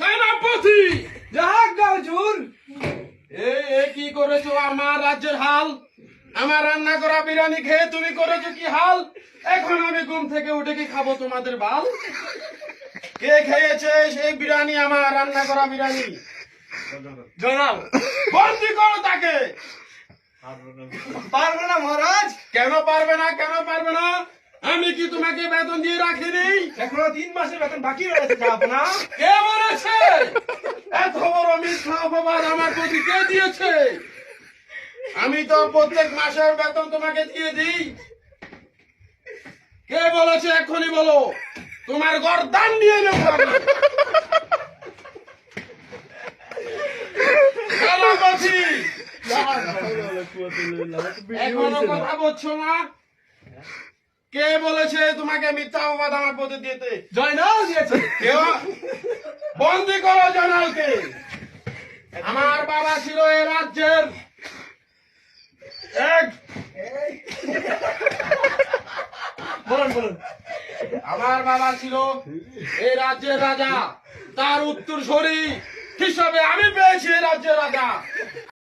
সেনাপতি! এ কি করেছ আমার রাজ্যের হাল? আমার রান্না করা বিরিয়ানি খেয়ে তুমি করেছ কি হাল? এখন আমি ঘুম থেকে উঠে কি খাব তোমাদের বাল? কে খেয়েছে সেই বিরিয়ানি আমার রান্না করা বিরিয়ানি? জনাব বন্দি করো তাকে! পারব না মহারাজ? কেন পারবে না কেন পারবে না? আমি কি তোমাকে বেতন দিয়ে রাখিনি? এখনও তিন মাসের বেতন বাকি রয়েছে যাব না। কে এত বড় মিথ্যা অপবাদ আমার প্রতি কে দিয়েছে? আমি তো প্রত্যেক মাসের বেতন তোমাকে দিয়ে দিই। কে বলেছে এখনই বলো? তোমার গরদান নিয়ে নেব এখনও কথা বলছো না? কে বলেছে তোমাকে মিথ্যা অপবাদ আমার প্রতি দিতে? জয়নাল দিয়েছে। কেউ? বন্দি করো জানালকে। আমার বাবা ছিল এ রাজ্যের বলুন বলুন। আমার বাবা ছিল এই রাজ্যের রাজা। তার উত্তর হিসাবে আমি পেয়েছি এই রাজ্যের রাজা।